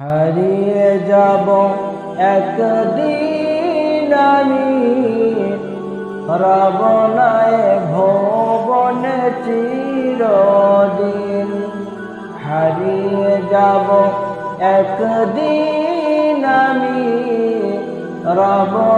হারিয়ে যাব একদিন আমি। রবনায় ভবনে চিরদিন হারিয়ে যাব একদিন আমি। রবনায়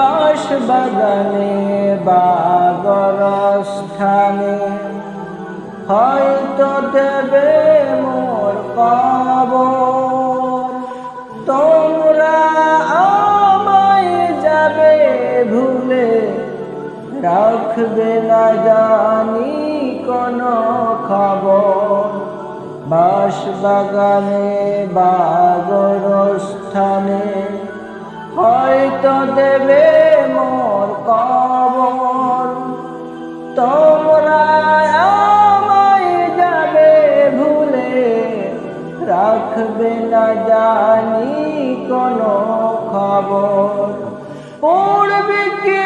বাস বাগানে স্থানে হয়তো দেবে মোর পাব তোমরা আমায় যাবে ভুলে, রাখবে না জানি কোনো খবর। বাস বাগানে স্থানে হয়তো দেবে মোর কবর। তোমরা আমায় যাবে ভুলে রাখবে না জানি কোনো খবর। পড়বে কি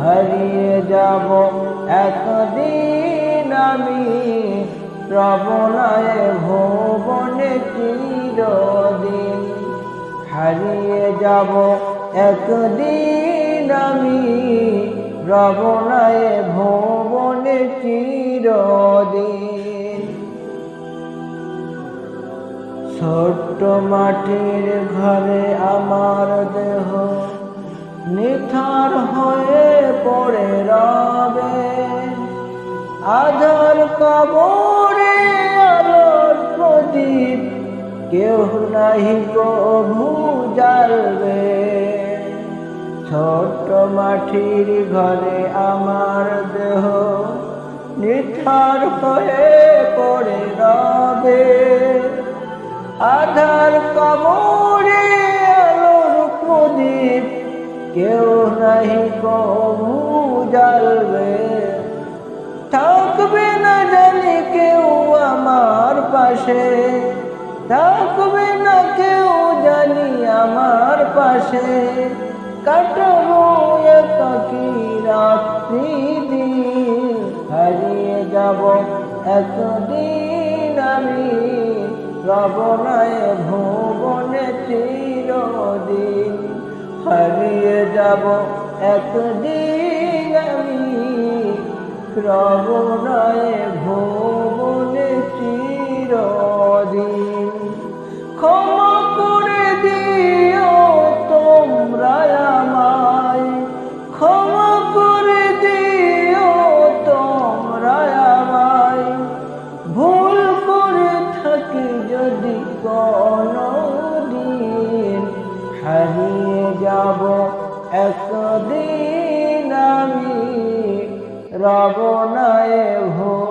হারিয়ে যাব একদিন আমি প্রবণায় ভুবনে চিরদিন। হারিয়ে যাব একদিন আমি ভুবনে চিরদিন। ছোট্ট মাটির ঘরে আমার দেহ নিথার হয়ে পড়ে রবে। আধার কবরে আলোর প্রদীপ, কেউ নাহি প্রভু জ্বালবে। ছোট্ট মাটির ঘরে আমার দেহ, নিথার হয়ে পড়ে রবে। আধার কবরে কেউ নাহি কবু জ্বালবে থাকবে না জানি কেউ আমার পাশে। থাকবে না কেউ জানি আমার পাশে। কাটবো একাকি রাত্রি দিন। হারিয়ে যাব একদিন আমি। রবনায় ভুবনে চিরদিন। হারিয়ে যাব একদিন আমি। রবনায় ভুবনে চিরদিন। ক্ষমা করে দিও তোমরা আমায়। ক্ষমা করে দিও তোমরা আমায়। ভুল করে থাকি যদি কোনো যাব একদিন আমি রবনায় ভো